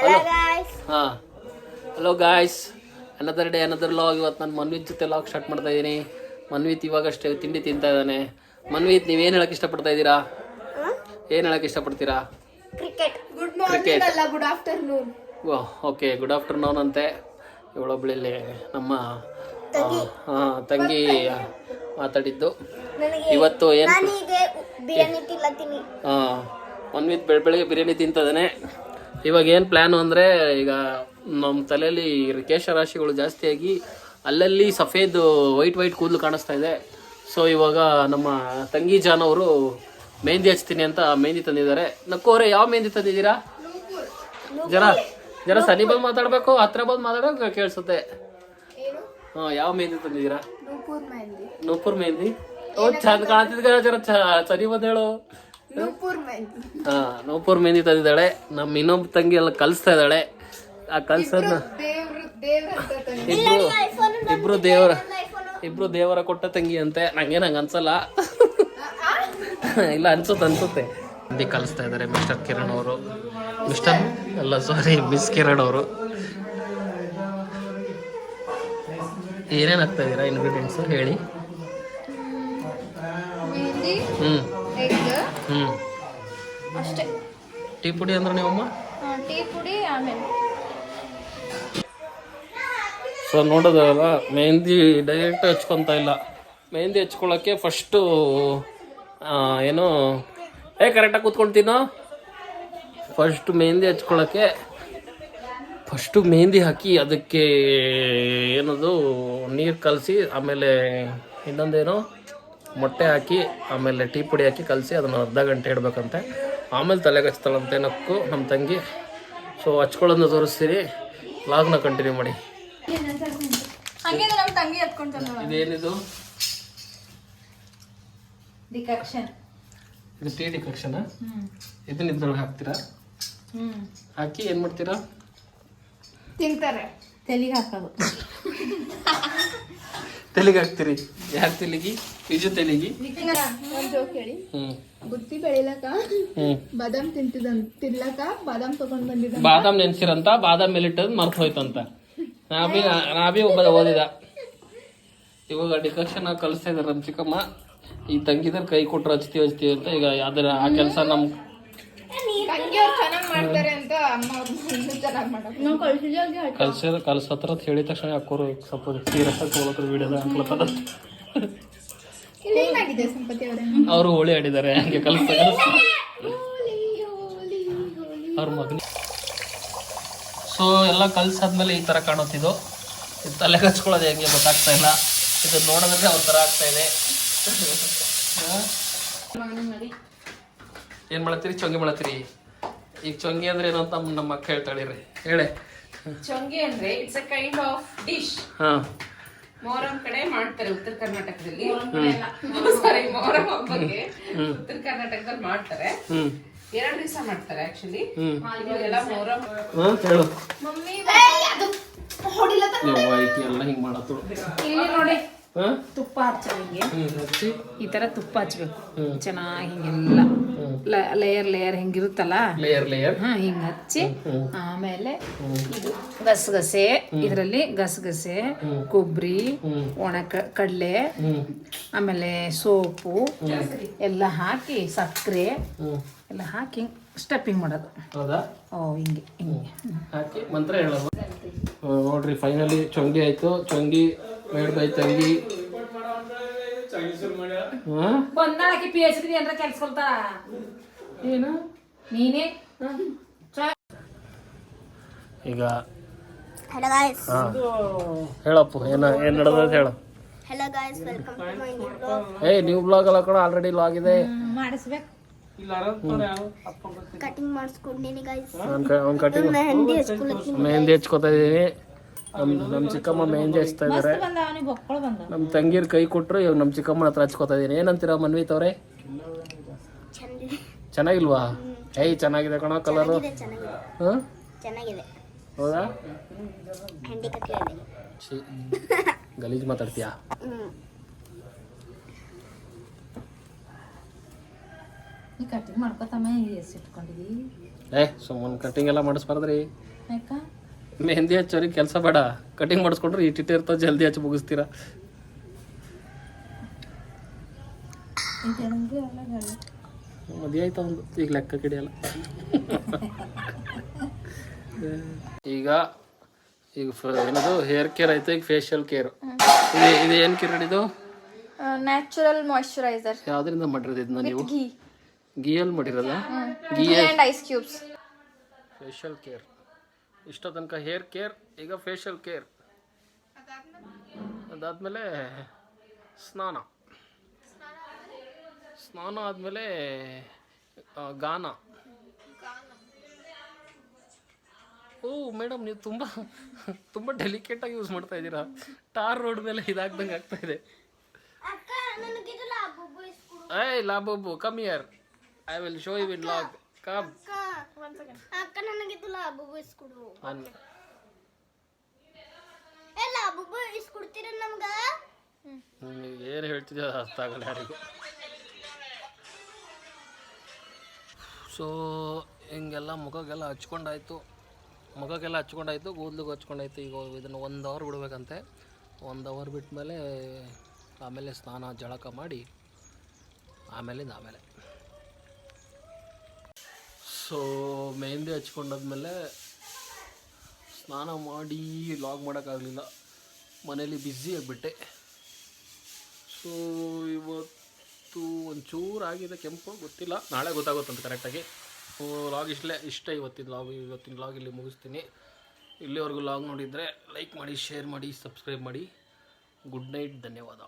Hello ಹಾಂ. Hello guys another day another log ಇವತ್ತು ನಾನು ಮನ್ವಿತ್ ಜೊತೆ ಲಾಗ್ ಸ್ಟಾರ್ಟ್ ಮಾಡ್ತಾ ಇದ್ದೀನಿ ಮನ್ವಿತ್ ಇವಾಗಷ್ಟೇ ತಿಂಡಿ ತಿಂತಾ ಇದ್ದಾನೆ. ಮನ್ವಿತ್ ನೀವೇನು ಹೇಳಕ್ಕೆ ಇಷ್ಟಪಡ್ತಾ ಇದ್ದೀರಾ? ಏನು ಹೇಳಕ್ಕೆ ಇಷ್ಟಪಡ್ತೀರಾ? ಕ್ರಿಕೆಟ್ ಗುಡ್ ಮಾರ್ನಿಂಗ್ ಅಲ್ಲ good afternoon okay good afternoon ಅಂತೆ. ಇವಳೊಬ್ಳಿಲ್ಲಿ ನಮ್ಮ ಹಾಂ ತಂಗಿ. ಮಾತಾಡಿದ್ದು. ಇವತ್ತು ಏನು ನಾನೀಗ ಬಿರಿಯಾನಿ ತಿನ್ಲತ್ತೀನಿ. ಹಾಂ ಮನ್ವಿತ್ ಬೆಳ ಬೆಳಗ್ಗೆ ಬಿರಿಯಾನಿ ತಿಂತದಾನೆ ಇವಾಗ ಏನು ಪ್ಲ್ಯಾನು ಅಂದರೆ ಈಗ ನಮ್ಮ ತಲೆಯಲ್ಲಿ ಕೇಶ ರಾಶಿಗಳು ಜಾಸ್ತಿಯಾಗಿ ಅಲ್ಲಲ್ಲಿ ಸಫೇದ್ ವೈಟ್ ವೈಟ್ ಕೂದಲು ಕಾಣಿಸ್ತಾ ಇದೆ. ಸೊ ಇವಾಗ ನಮ್ಮ ತಂಗಿ ಜಾನ್ ಅವರು ಮೆಹಂದಿ ಹಚ್ತೀನಿ ಅಂತ ಮೆಹಂದಿ ತಂದಿದ್ದಾರೆ. ನಕ್ಕೋರೆ ಯಾವ ಮೆಹಂದಿ ತಂದಿದ್ದೀರಾ? ಜನ ಜನ ಸನಿ ಬಂದು ಮಾತಾಡಬೇಕು ಹತ್ರ ಬಂದು ಮಾತಾಡೋ ಕೇಳಿಸುತ್ತೆ. ಹಾಂ ಯಾವ ಮೆಹಂದಿ ತಂದಿದ್ದೀರಾ? ನೂಪುರ್ ಮೆಹಂದಿ. ಓ ಚಂದ ಕಾಣ್ತಿದ್ದೀರಾ ಜರ ಚ ಸನಿ ಬಂದು ಹೇಳು. ಹಾ ನೂಪುರ್ ಮೆಹಂದಿ ತಂದಿದ್ದಾಳೆ. ನಮ್ಮ ಇನ್ನೊಬ್ಬ ತಂಗಿ ಎಲ್ಲ ಕಲಿಸ್ತಾ ಇದ್ದಾಳೆ. ಆ ಕಲ್ಸನ್ನ ದೇವ್ರ ದೇವ್ರ ಅಂತ ತಂದೆ ಇಬ್ರು ಇಬ್ರು ದೇವರ ಇಬ್ರು ದೇವರ ಕೊಟ್ಟ ತಂಗಿ ಅಂತೆ. ನಂಗೇನು ಹಂಗೆ ಅನ್ಸಲ್ಲ. ಇಲ್ಲ ಅನ್ಸುತ್ತೆ ಅನ್ಸುತ್ತೆ. ಮೆಹಂದಿ ಕಲಿಸ್ತಾ ಇದ್ದಾರೆ ಮಿಸ್ಟರ್ ಕಿರಣ್ ಅವರು. ಮಿಸ್ಟರ್ ಅಲ್ಲ ಸಾರಿ ಮಿಸ್ ಕಿರಣ್ ಅವರು. ಏನೇನು ಹಾಕ್ತಾ ಇದ್ದೀರಾ ಇಂಗ್ರೀಡಿಯೆಂಟ್ಸ್ ಹೇಳಿ. ಹ್ಞೂ ಹ್ಞೂ ಅಷ್ಟೇ. ಟೀ ಪುಡಿ ಅಂದ್ರೆ ನೀವಮ್ಮ? ಟೀ ಪುಡಿ ಆಮೇಲೆ. ಸೊ ನೋಡೋದಲ್ಲ ಮೆಹಂದಿ ಡೈರೆಕ್ಟ್ ಹಚ್ಕೊತಾ ಇಲ್ಲ. ಮೆಹಂದಿ ಹಚ್ಕೊಳ್ಳೋಕ್ಕೆ ಫಸ್ಟು ಏನು ಏ ಕರೆಕ್ಟಾಗಿ ಕೂತ್ಕೊಳ್ತೀನೋ ಫಸ್ಟ್ ಮೆಹಂದಿ ಹಚ್ಕೊಳ್ಳೋಕ್ಕೆ ಫಸ್ಟು ಮೆಹಂದಿ ಹಾಕಿ ಅದಕ್ಕೆ ಏನದು ನೀರು ಕಲಸಿ ಆಮೇಲೆ ಇನ್ನೊಂದೇನು ಮೊಟ್ಟೆ ಹಾಕಿ ಆಮೇಲೆ ಟೀ ಪುಡಿ ಹಾಕಿ ಕಲಸಿ ಅದನ್ನು ಅರ್ಧ ಗಂಟೆ ಇಡಬೇಕಂತೆ. ಆಮೇಲೆ ತಲೆಗೆ ಹಚ್ತಾಳಂತೆ ನಕ್ಕು ನಮ್ಮ ತಂಗಿ. ಸೊ ಹಚ್ಕೊಳ್ಳೋದನ್ನ ತೋರಿಸ್ತೀರಿ. ಲಾಗ್ನ ಕಂಟಿನ್ಯೂ ಮಾಡಿ. ಇದೇನಿದು? ಡಿಕಾಕ್ಷನ್ ಇದು ಟೀ ಡಿಕಾಕ್ಷನ್ ಇದನ್ನ ಇದ್ರೊಳಗೆ ಹಾಕ್ತೀರಾ? ಹ್ಮ್. ಹಾಕಿ ಏನು ಮಾಡ್ತೀರಾ? ತಿಂತಾರೆ. ತೆಲಿಗೆ ಹಾಕೋದು. ತೆಲಿಗೆ ಹಾಕ್ತೀರಿ? ಯಾರು ತೆಲಿಗಿ? ನಿಜ ತೆಲಿಗಿ? ಒಂದ್ ಜೋಕ್ ಹೇಳಿ. ಹ್ಞೂ ಬುತ್ತಿ ಬೆಳಿಲಕ ಬಾದಾಮ್ ತಿಂತಿದಂತ ತಿನ್ಲಕ ಬಾದಾಮ್ ತಗೊಂಡ್ ಬಂದಿದ್ದ ಬಾದಾಮ್ ನೆನ್ಸಿರಂತ ಬಾದಾಮ್ ಮೇಲಿಟ್ಟದ್ ಮರ್ತು ಹೋಯ್ತಂತ. ನಾ ನಾಬಿ ನಾ ಬಿ ಒಬ್ಬ ಓದಿದ. ಇವಾಗ ಡಿಕಕ್ಷನ್ ಕಲಿಸ್ತಾ ಇದಾರೆ ನಮ್ಮ ಚಿಕ್ಕಮ್ಮ. ಈ ತಂಗಿದ್ರ ಕೈ ಕೊಟ್ರೆ ಹಚ್ತೀವಿ ಹಚ್ತೀವಿ ಅಂತ ಈಗ ಯಾವ್ದಾರ ಆ ಕೆಲಸ ನಮ್ಮ ತಂಗಿ ಅವ್ರು ಚೆನ್ನಾಗ್ ಮಾಡ್ತಾರೆ ಅಂತ ಅಮ್ಮ ಅವ್ರು ಇನ್ನೂ ಚೆನ್ನಾಗ್ ಮಾಡೋದು ನಾವು ಕಳ್ಸಿದಾಗ ಕಲ್ಸ ಕಲ್ಸತ್ರ ಅಂತ ಹೇಳಿದ ತಕ್ಷಣ ಹಾಕೋರು ಸಪೋಸ್ ಸೀರಿಯಸ್ ಆಗಿ ವಿಡಿಯೋದ ಏನಾಗಿದೆ ಸಂಪತಿ ಅವರೇ. ಅವರು ಹೋಳಿ ಆಡಿದ್ದಾರೆ ಹಂಗೆ ಕಲ್ಸ ಅವ್ರ ಮಗನಿ ಸೊ ಎಲ್ಲ ಕಲ್ಸಾದ್ಮೇಲೆ ಈ ಥರ ಕಾಣುತ್ತಿದ್ದು. ಇದು ತಲೆ ಕಚ್ಕೊಳ್ಳೋದು ಹೆಂಗೆ ಗೊತ್ತಾಗ್ತಾ ಇಲ್ಲ. ಇದನ್ನ ನೋಡೋದ್ರೆ ಅವ್ರ ಥರ ಆಗ್ತಾ ಇದೆ. ಏನು ಮಾಡತ್ತೀರಿ ಚೊಂಗಿ ಮಾಡತ್ತೀರಿ ಈಗ ಚೊಂಗಿ ಅಂದ್ರೆ ಏನು ಅಂತ ನಮ್ಮ ಅಕ್ಕ ಹೇಳ್ತಾಳಿರಿ ಹೇಳಿ. ಚೊಂಗಿ ಅಂದ್ರೆ it's a kind of dish ಹಾಂ. ಮೊಹರಂ ಕಡೆ ಮಾಡ್ತಾರೆ ಉತ್ತರ ಕರ್ನಾಟಕದಲ್ಲಿ. ಸಾರಿ ಮೊಹರಂ ಹಬ್ಬಕ್ಕೆ ಉತ್ತರ ಕರ್ನಾಟಕದಲ್ಲಿ ಮಾಡ್ತಾರೆ. ಎರಡು ದಿವಸ ಮಾಡ್ತಾರೆ ಆಕ್ಚುಲಿ ಇವಾಗೆಲ್ಲ ಮೊಹರಂ ಹಾಂ ಹೇಳು. ಮಮ್ಮಿ ಹೊಡಿಲ ಈಕಿ ಎಲ್ಲ ಹಿಂಗೆ ಮಾಡತ್ತು. ಇಲ್ಲಿ ನೋಡಿ. ತುಪ್ಪ ಹಚ್ಚ ಹಿಂಗೆ. ಈ ತರ ತುಪ್ಪ ಹಚ್ಬೇಕು. ಹ್ಮ್. ಚೆನ್ನಾಗಿ ಹಿಂಗೆಲ್ಲ. ಲೇಯರ್ ಲೇಯರ್ ಹಿಂಗಿರುತ್ತಲ್ಲ? ಲೇಯರ್ ಲೇಯರ್ ಹಾ ಹಿಂಗ್ ಹಚ್ಚಿ ಆಮೇಲೆ ಇದು ಗಸಗಸೆ ಇದರಲ್ಲಿ ಗಸಗಸೆ ಕೊಬ್ಬರಿ. ಒಣ ಕಡಲೆ ಆಮೇಲೆ ಸೋಪು ಎಲ್ಲ ಹಾಕಿ ಸಕ್ಕರೆ ಎಲ್ಲ ಹಾಕಿ ಸ್ಟೆಪ್ಪಿಂಗ್ ಮಾಡೋದು. ಹೌದಾ? ಓ ಹಿಂಗೆ ಹಿಂಗೆ. ಹಾಕಿ ಮಂತ್ರ ಹೇಳೋದು. ನೋಡ್ರಿ ಫೈನಲಿ ಚೊಂಗಿ ಆಯ್ತು. ಚೊಂಗಿ ಮೇಡ್ಬೈ ತಂಗಿ ಹಾಂ? ಆಕಿ ಪಿ ಎಚ್ ಡಿ ಏನಾರ ಕೆಲ್ಸ್ಕೊಳ್ತಾರ ಏನು? ನೀನೇ? ಈಗ ಹಲೋ ಗಾಯ್ಸ್ ಹಾಂ. ಹೇಳಪ್ಪು ಏನ ಏನು ನಡೆದ ಹೇಳು. Hello guys welcome to my new blog ಏಯ್ ನೀವು ಬ್ಲಾಗ್ ಅಲ್ಲ ಕೂಡ ಆಲ್ರೆಡಿ ಲಾಗ್ ಇದೆ. ಮಾಡಿಸ್ಬೇಕು. ಕಟಿಂಗ್ ಮಾಡಿಸ್ಕೊಂಡಿನಿ ಗಾಯ್ಸ್ ಅವ್ನ ಕಟಿಂಗ್ ಮೆಹಂದಿ ಹಚ್ಕೊತಾ ಇದೀನಿ ಹಚ್ಕೋತಾ ಇದ್ದೀನಿ ನಮ್ಮ ನಮ್ಮ ಚಿಕ್ಕಮ್ಮ ಮೆಹಂದಿ ಹಚ್ತಾ ಇದಾರೆ. ನಮ್ ತಂಗಿರ್ ಕೈ ಕೊಟ್ಟರು ಇವಾಗ ನಮ್ಮ ಚಿಕ್ಕಮ್ಮನ ಹತ್ರ ಹಚ್ಕೋತಾ ಇದೀನಿ. ಏನಂತೀರಾ ಮನ್ವಿತ್ ಅವ್ರೆ? ಚೆನ್ನಾಗಿಲ್ವಾ? ಏಯ್ ಚೆನ್ನಾಗಿದೆ ಕಣ ಕಲರು ಹೌದಾ? ಗಲೀಜ್ ಮಾತಾಡ್ತೀಯಾ? ಹ್ಮ್. ಈ ಕಟಿಂಗ್ ಮಾಡ್ಕೊತಮ್ಮ ಎಷ್ಟು ಇಟ್ಕೊಂಡಿದಿ. ಏ ಸುಮ್ಮನೆ ಕಟಿಂಗ್ ಎಲ್ಲ ಮಾಡಿಸ್ಬಾರ್ದ್ರಿ. ಮೆಹಂದಿ ಹಚ್ಚೋರಿಗೆ ಕೆಲಸ ಬೇಡ ಕಟಿಂಗ್ ಮಾಡಿಸ್ಕೊಂಡ್ರೆ ಇಟ್ಟಿಟ್ಟು ಇರ್ತಾವೆ ಜಲ್ದಿ ಹಚ್ಚಿ ಮುಗಿಸ್ತೀರಾ ಮದುವೆ ಆಯ್ತಾ ಒಂದು ಈಗ ಲೆಕ್ಕ ಕಿಡಿಯಲ್ಲ. ಈಗ ಈಗ ಏನದು ಹೇರ್ ಕೇರ್ ಆಯ್ತು ಈಗ ಫೇಶಿಯಲ್ ಕೇರ್ ಇದು ಇದು ಏನು ಕೇರ್ ಇದು ನ್ಯಾಚುರಲ್ ಮಾಯಶ್ಚರೈಸರ್ ಯಾವ್ದ್ರಿಂದ ಮಾಡಿರೋದು ನೀವು? ಘೀ ಗೀಯಲ್ಲಿ ಮಾಡಿರೋದ? And ice cubes facial care ಇಷ್ಟೋ ತನಕ ಹೇರ್ ಕೇರ್ ಈಗ ಫೇಶಿಯಲ್ ಕೇರ್ ಅದಾದಮೇಲೆ ಸ್ನಾನ. ಸ್ನಾನ ಆದಮೇಲೆ ಗಾನ. ಓ ಮೇಡಮ್ ನೀವು ತುಂಬ ತುಂಬ ಡೆಲಿಕೇಟಾಗಿ ಯೂಸ್ ಮಾಡ್ತಾ ಇದ್ದೀರಾ. ಟಾರ್ ರೋಡ್ ಮೇಲೆ ಇದಾಗ್ದಂಗೆ ಆಗ್ತಾ ಇದೆ. ಅಕ್ಕ ನನಗಿದು ಲಾಬು ಇಸ್ಕೊಡು. ಏಯ್ Labubu come here I will show you win log ಅಕ್ಕ. ಇಸ್ಕೊಡು ಏ ಇಸ್ಕೊಡ್ತೀರ ನಮ್ಗ? ಏನು ಹೇಳ್ತಿದ್ದೆ ಅದು ಅರ್ಥ ಆಗಲ್ಲ ಯಾರಿಗೂ. ಸೊ ಹಿಂಗೆಲ್ಲ ಮುಖಕ್ಕೆಲ್ಲ ಹಚ್ಕೊಂಡಾಯ್ತು. ಮುಖಕ್ಕೆಲ್ಲ ಹಚ್ಕೊಂಡಾಯ್ತು ಕೂದಲಿಗೆ ಹಚ್ಕೊಂಡಾಯ್ತು. ಈಗ ಇದನ್ನು ಒಂದು ಅವರ್ ಬಿಡಬೇಕಂತೆ. ಒಂದು ಅವರ್ ಬಿಟ್ಮೇಲೆ ಆಮೇಲೆ ಸ್ನಾನ ಜಳಕ ಮಾಡಿ ಆಮೇಲಿಂದ ಆಮೇಲೆ. ಸೊ ಮೆಹಂದಿ ಹಚ್ಕೊಂಡಾದ್ಮೇಲೆ ಸ್ನಾನ ಮಾಡಿ ಲಾಗ್ ಮಾಡೋಕ್ಕಾಗಲಿಲ್ಲ. ಮನೇಲಿ ಬ್ಯುಸಿ ಆಗಿಬಿಟ್ಟೆ. ಸೊ ಇವತ್ತು ಒಂಚೂರು ಆಗಿದೆ ಕೆಂಪು, ಗೊತ್ತಿಲ್ಲ. ನಾಳೆ ಗೊತ್ತಾಗುತ್ತಂತ ಕರೆಕ್ಟಾಗಿ ಲಾಗ್ ಇಷ್ಟೇ, ಇಷ್ಟ ಇವತ್ತಿನ ಲಾಗ್ ಇವತ್ತಿನ ಲಾಗ್ ಇಲ್ಲಿ ಮುಗಿಸ್ತೀನಿ. ಇಲ್ಲಿವರೆಗೂ ಲಾಗ್ ನೋಡಿದರೆ ಲೈಕ್ ಮಾಡಿ ಶೇರ್ ಮಾಡಿ ಸಬ್ಸ್ಕ್ರೈಬ್ ಮಾಡಿ. ಗುಡ್ ನೈಟ್ ಧನ್ಯವಾದ.